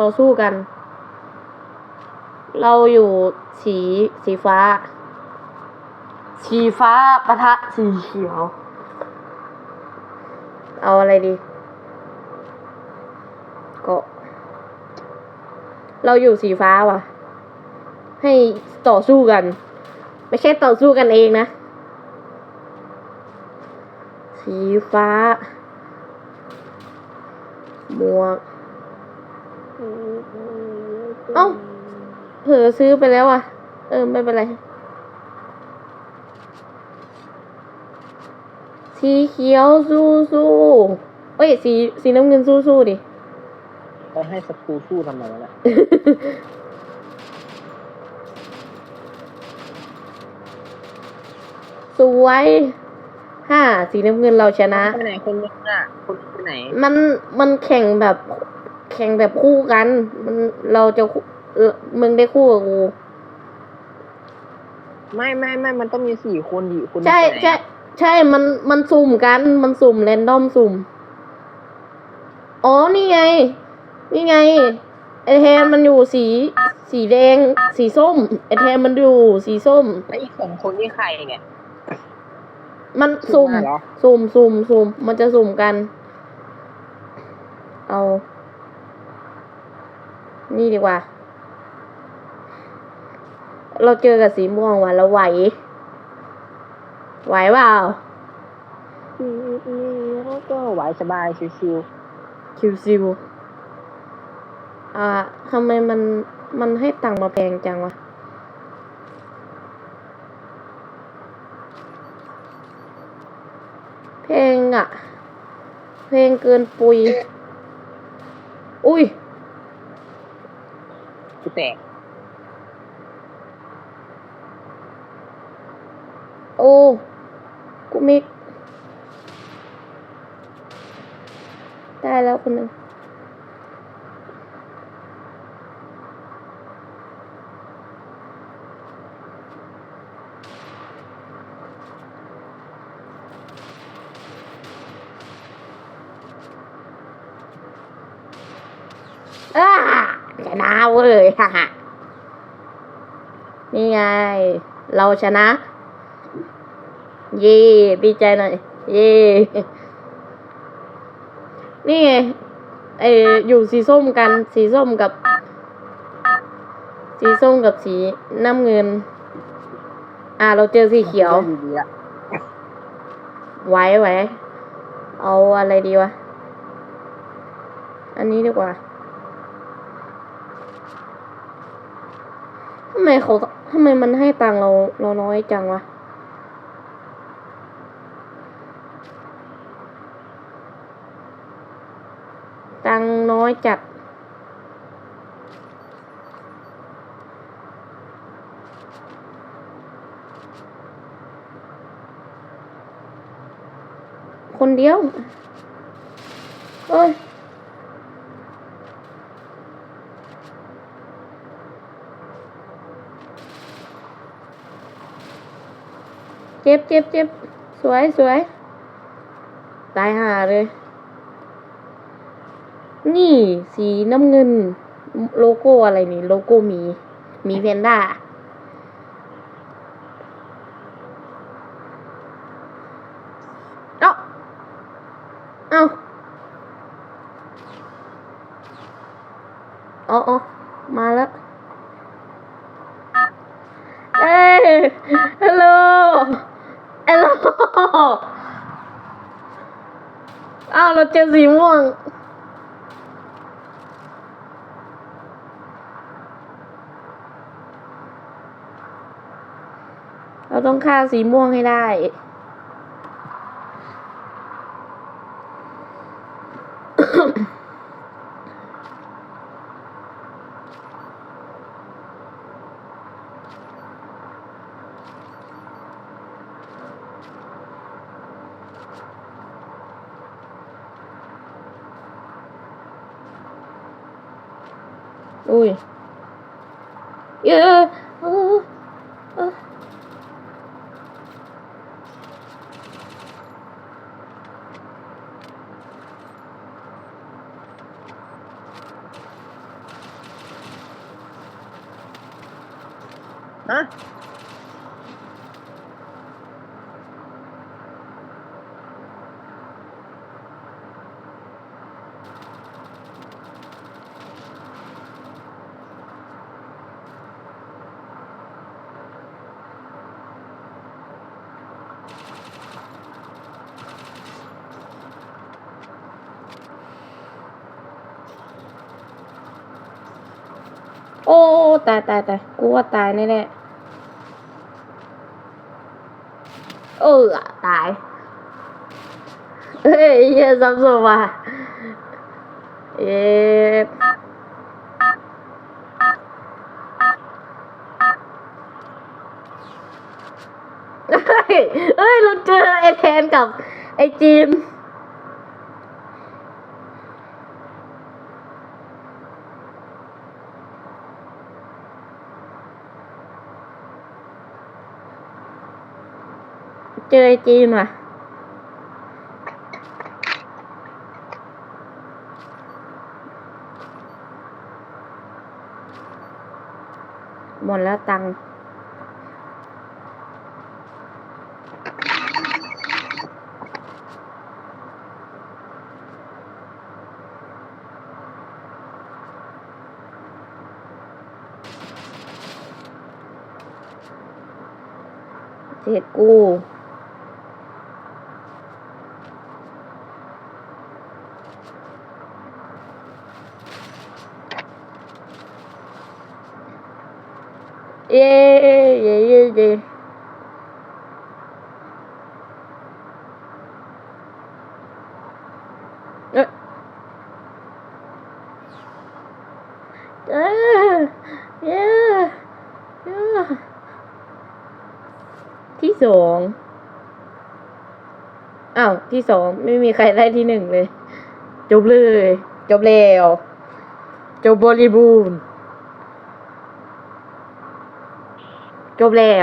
ต่อสู้กัน เราอยู่สีสีฟ้า สีฟ้าปะทะสีเขียว เอาอะไรดีก็เราอยู่สีฟ้าว่ะ ให้ต่อสู้กัน ไม่ใช่ต่อสู้กันเองนะ สีฟ้าหมวก เอ้า เผลอซื้อไปแล้วอะ เออ ไม่เป็นไร สีเขียวสู้สู้เอ้ย สี สีน้ำเงินสู้สู้ดิ ไปให้สกรูสู้ทำไมวะเนี่ยสวยห้าสีน้ำเงินเราชนะ ไปไหนคนนึงอะ คนนึงไปไหน มัน มันแข่งแบบ แข่งแบบคู่กัน มันเราจะคู่เออมึงได้คู่กับกูไม่ไม่ไม่มันต้องมีสี่คนดิคนนึงใช่ไปไหนใช่ใช่ มัน มันสุ่มกัน มันสุ่มแรนดอมสุ่ม อ๋อ นี่ไง นี่ไง ไอแทนมันอยู่สี สีแดง สีส้ม ไอแทนมันอยู่สีส้ม แล้วอีกสองคนนี่ใครเนี่ย มันสุ่ม สุ่มมาเหรอสุ่มสุ่ม สุ่ม มันจะสุ่มกัน เอา นี่ดีกว่า เราเจอกับสีม่วงว่ะเราไหว ไหวเปล่าแล้วก็ไหวสบายชิวคิวซิวอ่าทำไมมันมันให้ตังค์มาแพงจังวะ เพลงอะเพลงเกินปุย อุ้ยๆกู แตก โอ้ กูมิกได้แล้วคนหนึ่งอ้า ชนะเว้ยฮ่าฮ่านี่ไง เราชนะ เย่ดีใจหน่อย เย่นี่ไงเอออยู่สีส้มกัน สีส้มกับ สีส้มกับสีน้ำเงิน อ่าเราเจอสีเขียวได้ไวไหวเอาอะไรดีวะ อันนี้ดีกว่า ทำไมเขาทำไมมันให้ตังเราเราน้อยจังวะตังน้อยจัด คนเดียว เอ้ย เจ็บเจ็บเจ็บสวยสวยตายห่าเลย นี่สีน้ำเงิน โลโก้อะไรนี่ โลโก้มี มีแพนด้า เอ้า เอ้าอ๋ออ๋อมาแล้ว เอ้ยฮัลโหลฮัลโหล อ้าว เราเจอสีม่วง เราต้องฆ่าสีม่วงให้ได้ 喂，yeah，啊？ โอ้ตายตายตายกูว่าตายแน่ๆเออตาย เฮ้ยเยซับซ้อนว่ะเอ๊เฮ้ย เราเจอไอ้แทนกับไอ้จีน เจอไอจีนว่ะหมดแล้วตังค์เจ็ดกู เย้เย้เย้เย้เอะเออเย้เย้ที่สองอ้าว ที่สองไม่มีใครได้ที่หนึ่งเลย จบเลย จบแล้วจบบริบูรณ์จบแล้ว